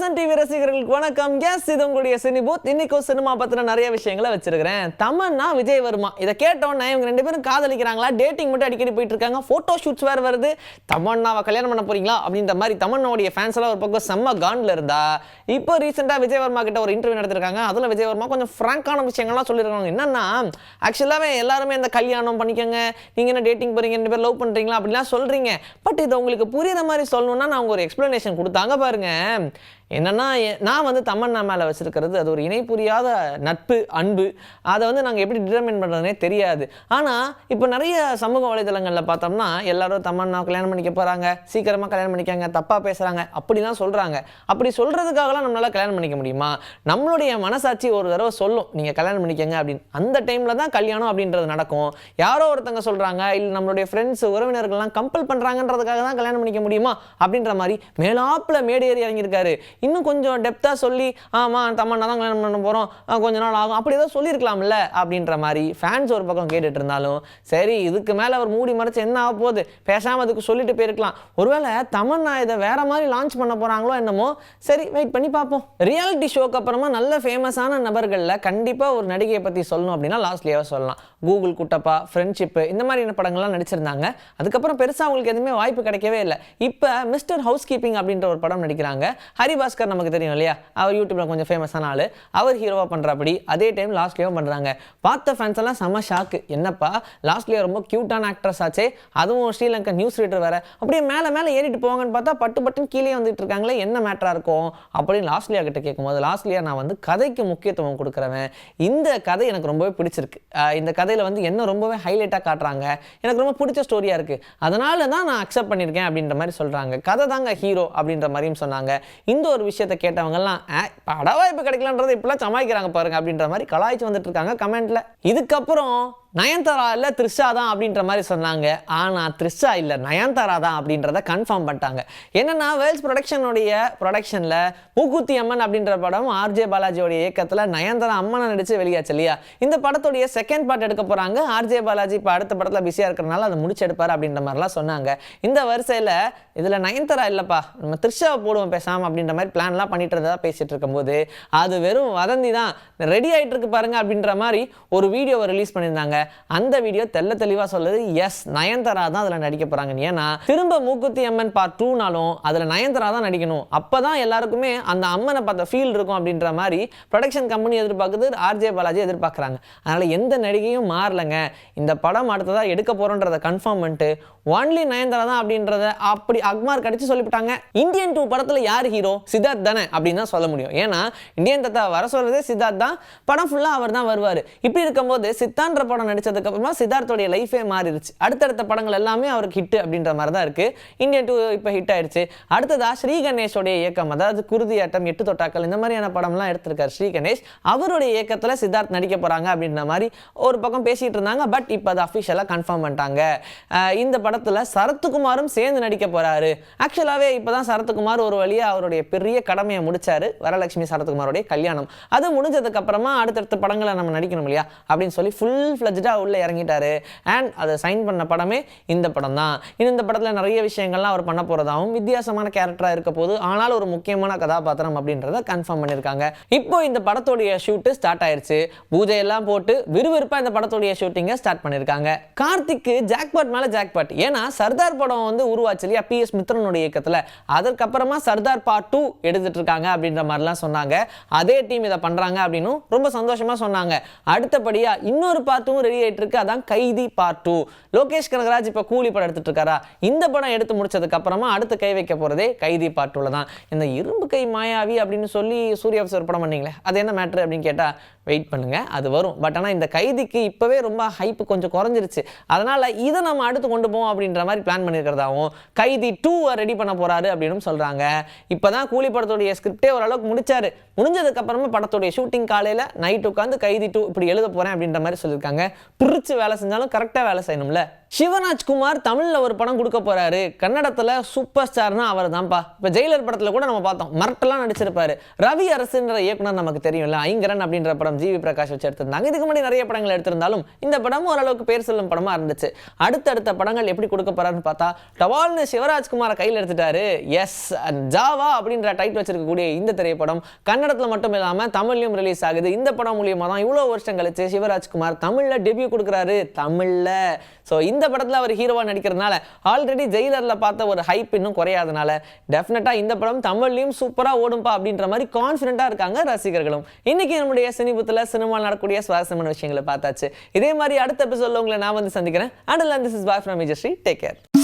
Vasanth TV ரசிகர்களுக்கு வணக்கம். S இது உங்களுடைய சினி பூத் இன்னைக்கும் சினிமா பத்தின நிறைய விஷயங்களை வச்சிருக்கிறேன். தமன்னா விஜய் வருமா? இதை கேட்டோன்னே இவங்க ரெண்டு பேரும் காதலிக்கிறாங்களா? டேட்டிங் மட்டும் அடிக்கடி போயிட்டு இருக்காங்க போட்டோ ஷூட்ஸ் வேற வருது. தமன்னாவை கல்யாணம் பண்ண போறீங்களா? அப்படின்ற மாதிரி தமன்னாவுடைய ஃபேன்ஸ் எல்லாம் ஒரு பக்கம் செம்ம காண்டில் இருந்தா இப்போ ரீசெண்டா விஜய் வர்மா கிட்ட ஒரு இன்டர்வியூ நடத்திருக்காங்க. அதுல விஜய் வர்மா கொஞ்சம் ஃப்ராங்கான விஷயங்கள்லாம் சொல்லியிருக்காங்க. என்னன்னா ஆக்சுவலாகவே எல்லாருமே இந்த கல்யாணம் பண்ணிக்கோங்க. நீங்க என்ன டேட்டிங் போறீங்க? ரெண்டு பேர் லவ் பண்றீங்களா? அப்படிலாம் சொல்றீங்க. பட் இது உங்களுக்கு புரியுற மாதிரி சொல்லணும்னா நான் ஒரு எக்ஸ்பிளனேஷன் கொடுத்தாங்க பாருங்க. என்னன்னா நான் வந்து தமன்னா மேலே வச்சுருக்கிறது அது ஒரு இணை புரியாத நட்பு அன்பு. அதை வந்து நாங்கள் எப்படி டிட்டர்மின் பண்ணுறதுனே தெரியாது. ஆனால் இப்போ நிறைய சமூக வலைதளங்களில் பார்த்தோம்னா எல்லாரும் தமன்னா கல்யாணம் பண்ணிக்க போகிறாங்க சீக்கிரமாக கல்யாணம் பண்ணிக்காங்க தப்பாக பேசுகிறாங்க அப்படிலாம் சொல்கிறாங்க அப்படி சொல்கிறதுக்காகலாம் நம்மளால் கல்யாணம் பண்ணிக்க முடியுமா? நம்மளுடைய மனசாட்சி ஒரு தடவை சொல்லும் நீங்கள் கல்யாணம் பண்ணிக்கங்க அப்படின்னு. அந்த டைமில் தான் கல்யாணம் அப்படின்றது நடக்கும். யாரோ ஒருத்தங்க சொல்கிறாங்க இல்லை நம்மளுடைய ஃப்ரெண்ட்ஸ் உறவினர்கள்லாம் கம்பல் பண்ணுறாங்கன்றதுக்காக தான் கல்யாணம் பண்ணிக்க முடியுமா? அப்படின்ற மாதிரி மேலாப்பில் மேடேறி இறங்கியிருக்காரு. இன்னும் கொஞ்சம் டெப்த்தாக சொல்லி ஆமாம் தமன்னா தான் கல்யாணம் பண்ண போகிறோம் கொஞ்ச நாள் ஆகும். அப்படி ஏதோ சொல்லியிருக்கலாம்ல அப்படின்ற மாதிரி ஃபேன்ஸ் ஒரு பக்கம் கேட்டுட்டு இருந்தாலும் சரி இதுக்கு மேலே அவர் மூடி மறைச்சு என்ன ஆக போகுது? பேசாமல் அதுக்கு சொல்லிட்டு போயிருக்கலாம். ஒருவேளை தமன்னா இதை வேற மாதிரி லான்ச் பண்ண போகிறாங்களோ என்னமோ சரி வெயிட் பண்ணி பார்ப்போம். ரியாலிட்டி ஷோக்கு அப்புறமா நல்ல ஃபேமஸான நபர்களில் கண்டிப்பாக ஒரு நடிகையை பற்றி சொல்லணும் அப்படின்னா லாஸ்ட்லேயே சொல்லலாம். கூகுள் குட்டப்பா ஃப்ரெண்ட்ஷிப்பு இந்த மாதிரியான படங்கள்லாம் நடிச்சிருந்தாங்க. அதுக்கப்புறம் பெருசாக அவங்களுக்கு எதுவுமே வாய்ப்பு கிடைக்கவே இல்லை. இப்போ மிஸ்டர் ஹவுஸ் கீப்பிங் அப்படின்ற ஒரு படம் நடிக்கிறாங்க. ஹரிபாஸ் ஹரிபாஸ்கர் நமக்கு தெரியும் இல்லையா? அவர் யூடியூப்ல கொஞ்சம் ஃபேமஸான ஆள். அவர் ஹீரோவாக பண்ணுறாப்படி அதே டைம் லாஸ்ட்லேயும் பண்ணுறாங்க பார்த்த ஃபேன்ஸ் எல்லாம் செம ஷாக்கு என்னப்பா? லாஸ்ட்லேயே ரொம்ப க்யூட்டான ஆக்ட்ரஸ் ஆச்சே. அதுவும் ஸ்ரீலங்கா நியூஸ் ரீடர் வேற. அப்படியே மேலே மேலே ஏறிட்டு போவாங்கன்னு பார்த்தா பட்டு பட்டுன்னு கீழே வந்துட்டு இருக்காங்களே என்ன மேட்டராக இருக்கும்? அப்படின்னு லாஸ்ட்லியா கிட்ட கேட்கும்போது லாஸ்ட்லியா நான் வந்து கதைக்கு முக்கியத்துவம் கொடுக்குறவன். இந்த கதை எனக்கு ரொம்பவே பிடிச்சிருக்கு. இந்த கதையில் வந்து என்ன ரொம்பவே ஹைலைட்டாக காட்டுறாங்க. எனக்கு ரொம்ப பிடிச்ச ஸ்டோரியாக இருக்குது அதனால தான் நான் அக்செப்ட் பண்ணியிருக்கேன் அப்படின்ற மாதிரி சொல்கிறாங்க கதை தாங்க ஹீரோ அப்படின்ற மாதிரியும் சொன்னாங்க. இந்த ஒரு விஷயத்தை கேட்டவங்கலாம் பட வாய்ப்பு கிடைக்கலன்றதை இப்படிலாம் சமாளிக்கிறாங்க பாருங்க அப்படின்ற மாதிரி கலாய்ச்சி வந்துட்டு இருக்காங்க கமெண்ட்ல. இதுக்கப்புறம் நயன்தாரா இல்லை த்ரிஷா தான் அப்படின்ற மாதிரி சொன்னாங்க. ஆனால் த்ரிஷா இல்லை நயன்தாரா தான் அப்படின்றத கன்ஃபார்ம் பண்ணிட்டாங்க. என்னென்னா வேல்ஸ் ப்ரொடக்ஷனுடைய ப்ரொடக்ஷனில் மூக்குத்தி அம்மன் அப்படின்ற படம் ஆர்ஜே பாலாஜியோடைய இயக்கத்தில் நயன்தாரா அம்மனை நடித்து வெளியாச்சு இல்லையா? இந்த படத்துடைய செகண்ட் பார்ட் எடுக்க போகிறாங்க ஆர்ஜே பாலாஜி இப்போ அடுத்த படத்தில் பிஸியாக இருக்கிறனால அதை முடிச்சு எடுப்பார் அப்படின்ற மாதிரிலாம் சொன்னாங்க. இந்த வரிசையில் இதில் நயன்தாரா இல்லைப்பா நம்ம த்ரிஷாவை போடுவோம் பேசாமல் அப்படின்ற மாதிரி பிளான்லாம் பண்ணிட்டு இருந்ததா பேசிகிட்டு இருக்கும்போது அது வெறும் வதந்தி தான். ரெடி ஆகிட்டு இருக்கு பாருங்க அப்படின்ற மாதிரி ஒரு வீடியோவை ரிலீஸ் பண்ணியிருந்தாங்க. அந்த வீடியோ தெல்ல தெளிவாக சொல்லுது எஸ் நயன்தாரா தான் அதில் நடிக்க போகிறாங்க ஏன்னா திரும்ப மூக்குத்தி அம்மன் பார்ட் டூனாலும் அதில் நயன்தாரா தான் நடிக்கணும். அப்போ தான் எல்லாருக்குமே அந்த அம்மனை பார்த்த ஃபீல் இருக்கும் அப்படின்ற மாதிரி ப்ரொடக்ஷன் கம்பெனி எதிர்பார்க்குது ஆர்ஜே பாலாஜி எதிர்பார்க்குறாங்க. அதனால் எந்த நடிகையும் மாறலைங்க. இந்த படம் அடுத்ததாக எடுக்க போகிறோன்றதை கன்ஃபார்ம் பண்ணிட்டு ஒன்லி நயன்தாரா தான் அப்படின்றத அப்படி அக்மார் கடிச்சு சொல்லிவிட்டாங்க. இந்தியன் டூ படத்தில் யார் ஹீரோ சித்தார்த் தானே அப்படின்னு தான் சொல்ல முடியும். ஏன்னா இந்தியன் தத்தா வர சொல்றதே சித்தார்த் தான். படம் ஃபுல்லாக அவர் தான் வருவார். இப்படி இருக்கும்போது சித்தான்ற படம் நடிச்சதுக்கு அப்புறமா சித்தார்த்தோடைய லைஃபே மாறிடுச்சு அடுத்தடுத்த படங்கள் எல்லாமே அவருக்கு ஹிட் அப்படின்ற மாதிரி தான் இருக்கு. இந்தியன் டூ இப்போ ஹிட் ஆயிடுச்சு அடுத்ததாக ஸ்ரீ கணேஷோடைய இயக்கம் அதாவது குருதியாட்டம் எட்டு தொட்டாக்கள் இந்த மாதிரியான படம்லாம் எடுத்திருக்காரு ஸ்ரீ கணேஷ் அவருடைய இயக்கத்தில் சித்தார்த் நடிக்க போறாங்க அப்படின்ற மாதிரி ஒரு பக்கம் பேசிட்டு இருந்தாங்க. பட் இப்போ அதை அஃபிஷியலாக கன்ஃபார்ம் பண்ணிட்டாங்க. இந்த படத்தில் சரத்குமாரும் சேர்ந்து நடிக்க போறாரு. ஆக்சுவலாகவே இப்போ தான் சரத்குமார் ஒரு வழியா அவருடைய பெரிய கடமையை முடிச்சாரு. வரலட்சுமி சரத்குமாரோடைய கல்யாணம். அது முடிஞ்சதுக்கு அப்புறமா அடுத்தடுத்த படங்களை நம்ம நடிக்கணும் இல்லையா? அப்படின்னு சொல்லி ஃபுல் ஃப்ளஜ்டாக உள்ள இறங்கிட்டாரு. அண்ட் அதை சைன் பண்ண படமே இந்த படம் தான். இன்னும் இந்த படத்தில் நிறைய விஷயங்கள்லாம் அவர் பண்ண போகிறதாகவும் வித்தியாசமான கேரக்டராக இருக்க போது ஆனால் ஒரு முக்கியமான கதாபாத்திரம் அப்படின்றத கன்ஃபார்ம் பண்ணியிருக்காங்க இப்போ இந்த படத்துடைய ஷூட்டு ஸ்டார்ட் ஆயிருச்சு. பூஜை எல்லாம் போட்டு விறுவிறுப்பாக இந்த படத்துடைய ஷூட்டிங்கை ஸ்டார்ட் பண்ணியிருக்காங்க கார்த்திக்கு ஜாக்பாட் மேலே ஜாக்பாட் ஏன்னா சர்தார் படம் வந்து உருவாச்சு இல்லையா? பி எஸ் மித்ரனுடைய இயக்கத்தில். அதற்கப்புறமா சர்தார் பார்ட் டூ எடுத்துட்டு இருக்காங்க அப்படின்ற மாதிரிலாம் சொன்னாங்க. அதே டீம் இதை பண்ணுறாங்க அப்படின்னும் ரொம்ப சந்தோஷமாக சொன்னாங்க. அடுத்தபடியாக இன்னொரு பார்ட்டும் ரெடி இருக்கு அதான் கைதி பார்ட் டூ லோகேஷ் கனகராஜ் இப்போ கூலி படம் எடுத்துட்டு இருக்காரா இந்த படம் எடுத்து முடிச்சதுக்கு அப்புறமா அடுத்து கை வைக்க போகிறதே கைதி பார்ட் டூல தான். இந்த இரும்பு கை மாயாவி அப்படின்னு சொல்லி சூர்யா சார் படம் பண்ணீங்களே அது என்ன மேட்ரு அப்படின்னு கேட்டால் வெயிட் பண்ணுங்க அது வரும். பட் ஆனால் இந்த கைதிக்கு இப்போவே ரொம்ப ஹைப்பு கொஞ்சம் குறைஞ்சிருச்சு. அதனால இதை நம்ம அடுத்து கொண்டு போவோம் அப்படின்ற மாதிரி பிளான் பண்ணியிருக்கிறதாவும் கைதி டூவை ரெடி பண்ண போறாரு அப்படின்னு சொல்றாங்க. இப்போதான் கூலி படத்துடைய ஸ்கிரிப்டே ஓரளவுக்கு முடிச்சாரு. முடிஞ்சதுக்கு அப்புறமா படத்துடைய ஷூட்டிங் காலையில் நைட் உட்காந்து கைதி டூ இப்படி எழுத போறேன் அப்படின்ற மாதிரி சொல்லியிருக்காங்க. பிரிச்சு வேலை செஞ்சாலும் கரெக்டாக வேலை செய்யணும்ல. சிவராஜ்குமார் தமிழில் ஒரு படம் கொடுக்க போறாரு. கன்னடத்தில் சூப்பர் ஸ்டார்னா அவர் தான்ப்பா இப்போ ஜெயிலர் படத்தில் கூட நம்ம பார்த்தோம். மரட்டெல்லாம் நடிச்சிருப்பாரு. ரவி அரசுன்ற இயக்குனர் நமக்கு தெரியும்ல. ஐங்கரன் அப்படின்ற படம் ஜிவி பிரகாஷ் வச்சு எடுத்திருந்தாங்க. இதுக்கு முன்னாடி நிறைய படங்கள் எடுத்திருந்தாலும் இந்த படம் ஓரளவுக்கு பேர் சொல்லும் படமா இருந்துச்சு. அடுத்தடுத்த படங்கள் எப்படி கொடுக்க போறாருன்னு பார்த்தா டவால்னு சிவராஜ்குமாரை கையில் எடுத்துட்டாரு. எஸ் ஜாவா அப்படின்ற டைட்டில் வச்சிருக்கக்கூடிய இந்த திரைப்படம் கன்னடத்தில் மட்டும் இல்லாமல் தமிழ்லையும் ரிலீஸ் ஆகுது. இந்த படம் மூலியமா தான் இவ்வளோ வருஷம் கழிச்சு சிவராஜ்குமார் தமிழில் டெபியூ கொடுக்குறாரு தமிழில். ஸோ இந்த படத்தில் அவர் ஹீரோவாக நடிக்கிறதுனால ஆல்ரெடி ஜெயிலரில் பார்த்த ஒரு ஹைப் இன்னும் குறையாதனால டெஃபினட்டாக இந்த படம் தமிழ்லையும் சூப்பராக ஓடும்பா அப்படின்ற மாதிரி கான்ஃபிடென்ட்டாக இருக்காங்க ரசிகர்களும். இன்னைக்கு நம்முடைய சினிபுத்தில் சினிமாவில் நடக்கக்கூடிய சுவாரஸ்யமான விஷயங்களை பார்த்தாச்சு. இதே மாதிரி அடுத்த எபிசோடில் உங்களை நான் வந்து சந்திக்கிறேன். And this is bye from Vijayasri take care